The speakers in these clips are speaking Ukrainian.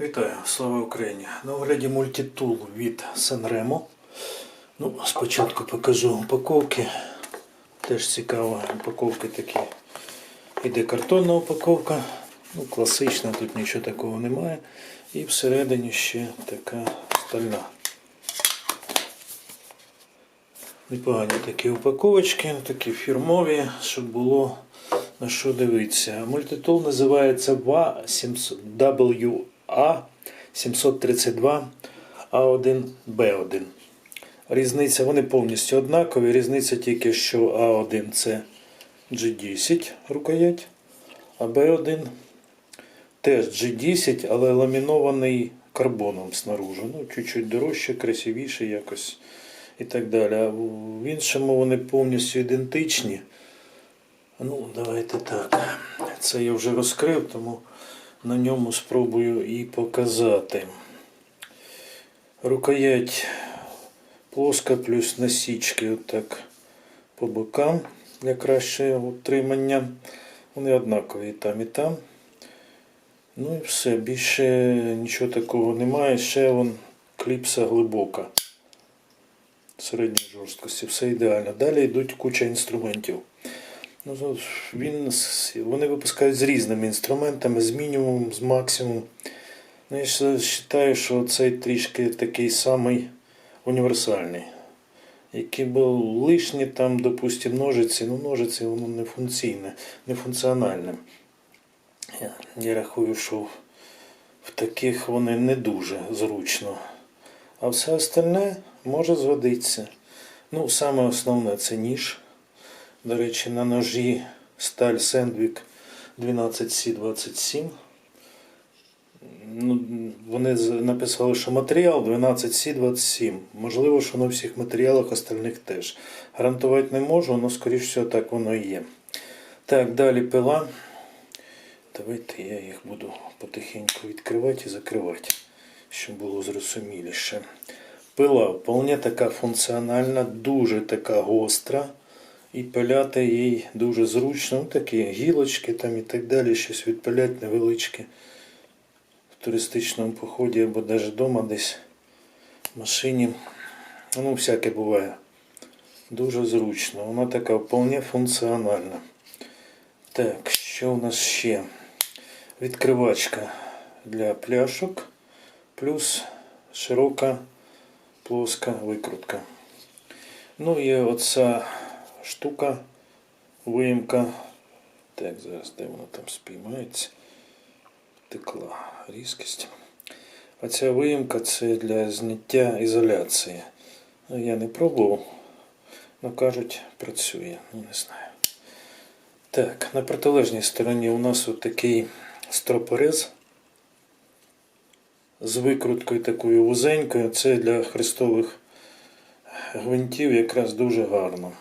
Вітаю, слава Україні! На огляді мультитул від Sanremo. Ну, спочатку покажу упаковки. Теж цікаво, упаковки такі. Іде картонна упаковка. Ну, класична, тут нічого такого немає. І всередині ще така стальна. Непогані такі упаковочки, такі фірмові, щоб було на що дивитися. Мультитул називається WA 732 A1B1. Різниця, вони повністю однакові. Різниця тільки, що А1 це G10 рукоять, а B1 теж G10, але ламінований карбоном снаружи. Ну, чуть-чуть дорожче, красивіше якось і так далі. А в іншому вони повністю ідентичні. Ну, давайте так. Це я вже розкрив, тому на ньому спробую і показати. Рукоять плоска плюс насічки отак по бокам для кращого утримання. Вони однакові і там, і там. Ну і все, більше нічого такого немає. Ще вон кліпса глибока. Середньої жорсткості, все ідеально. Далі йдуть куча інструментів. Ну, він, вони випускають з різними інструментами, з мінімумом, з максимумом. Ну, я вважаю, що цей трішки такий самий універсальний. Які був лишні там, допустим, ножиці, ну ножиці воно не функційне, не функціональне. Я, я рахую, що в таких вони не дуже зручно. А все остальне може згодитися. Ну, саме основне це ніж. До речі, на ножі сталь Сендвік 12C27. Ну, вони написали, що матеріал 12C27. Можливо, що на всіх матеріалах остальних теж. Гарантувати не можу, але скоріш всього так воно і є. Так, далі пила. Давайте я їх буду потихеньку відкривати і закривати, щоб було зрозуміліше. Пила вполне така функціональна, дуже така гостра. І пиляти їй дуже зручно. Ну, такі гілочки там і так далі, щось відпиляти невеличке в туристичному поході або навіть вдома десь в машині. Ну, всяке буває. Дуже зручно. Вона така вполне функціональна. Так, що у нас ще? Відкривачка для пляшок, плюс широка плоска викрутка. Ну і оця штука, виїмка. Так, зараз де вона там спіймається. Текла різкість. А ця виїмка це для зняття ізоляції. Ну, я не пробував, але кажуть, працює. Ну, не знаю. Так, на протилежній стороні у нас от такий стропорез з викруткою такою вузенькою. Це для хрестових гвинтів якраз дуже гарно.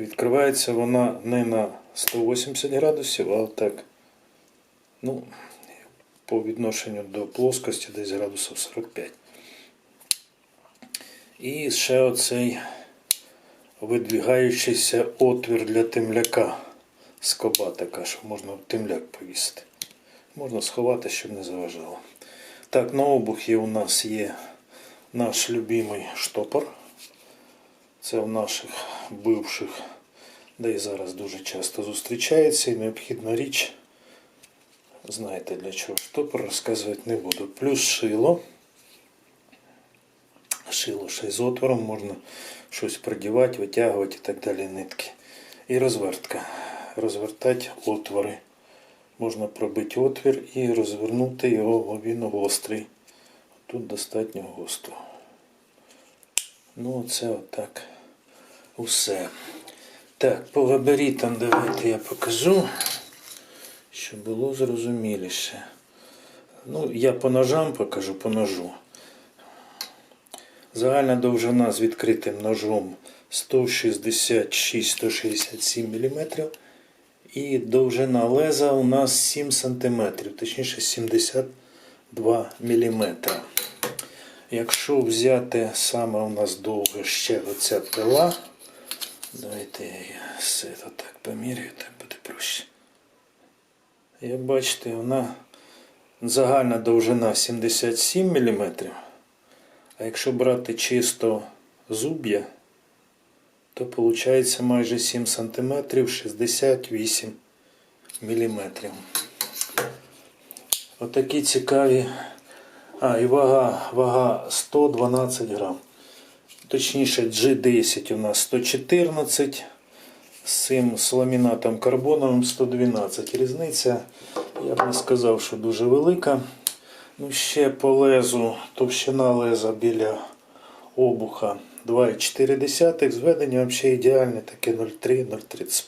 Відкривається вона не на 180 градусів, а отак. Ну, по відношенню до плоскості десь градусів 45. І ще оцей видвігаючийся отвір для темляка. Скоба така, що можна темляк повісити. Можна сховати, щоб не заважало. Так, на обухі у нас є наш любимий штопор. Це в наших бивших, де і зараз дуже часто зустрічається і необхідна річ. Знаєте для чого штопор розказувати не буду. Плюс шило. Шило ще з отвором, можна щось продівати, витягувати і так далі нитки. І розвертка. Розвертати отвори. Можна пробити отвір і розвернути його, він гострий. Тут достатньо гостро. Ну, це отак. Усе. Так, по габаритам давайте я покажу, щоб було зрозуміліше. Ну, я по ножам покажу по ножу. Загальна довжина з відкритим ножом 166-167 мм. І довжина леза у нас 7 см, точніше 72 мм. Якщо взяти саме у нас довге ще оця пила, давайте я все так поміряю, так буде проще. Як бачите, вона Загальна довжина 77 мм. А якщо брати чисто зуб'я, то виходить майже 7 см 68 мм. Отакі цікаві. А, і вага, вага 112 грам. Точніше, G10 у нас 114, з цим з карбоновим 112. Різниця, я б не сказав, що дуже велика. Ну, ще по лезу, товщина леза біля обуха 2,4. Зведення взагалі ідеальне, таке 0,3-0,35.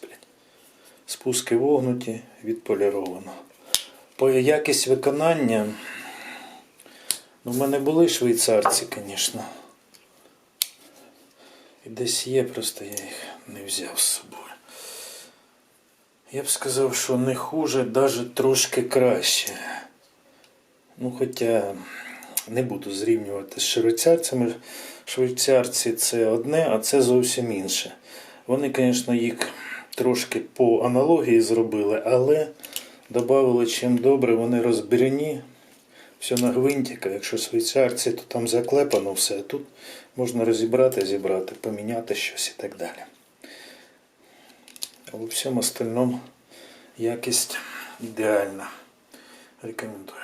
Спуски вогнуті, відполіровано. По якість виконання. Ну, в мене були швейцарці, звісно. І десь є, просто я їх не взяв з собою. Я б сказав, що не хуже, навіть трошки краще. Ну, хоча не буду зрівнювати з швейцарцями. Швейцарці це одне, а це зовсім інше. Вони, звісно, їх трошки по аналогії зробили, але додали чим добре, вони розбірні. Все на гвинтиках. Якщо швейцарці, то там заклепано все. А тут можна розібрати, зібрати, поміняти щось і так далі. А у всьому остальному якість ідеальна. Рекомендую.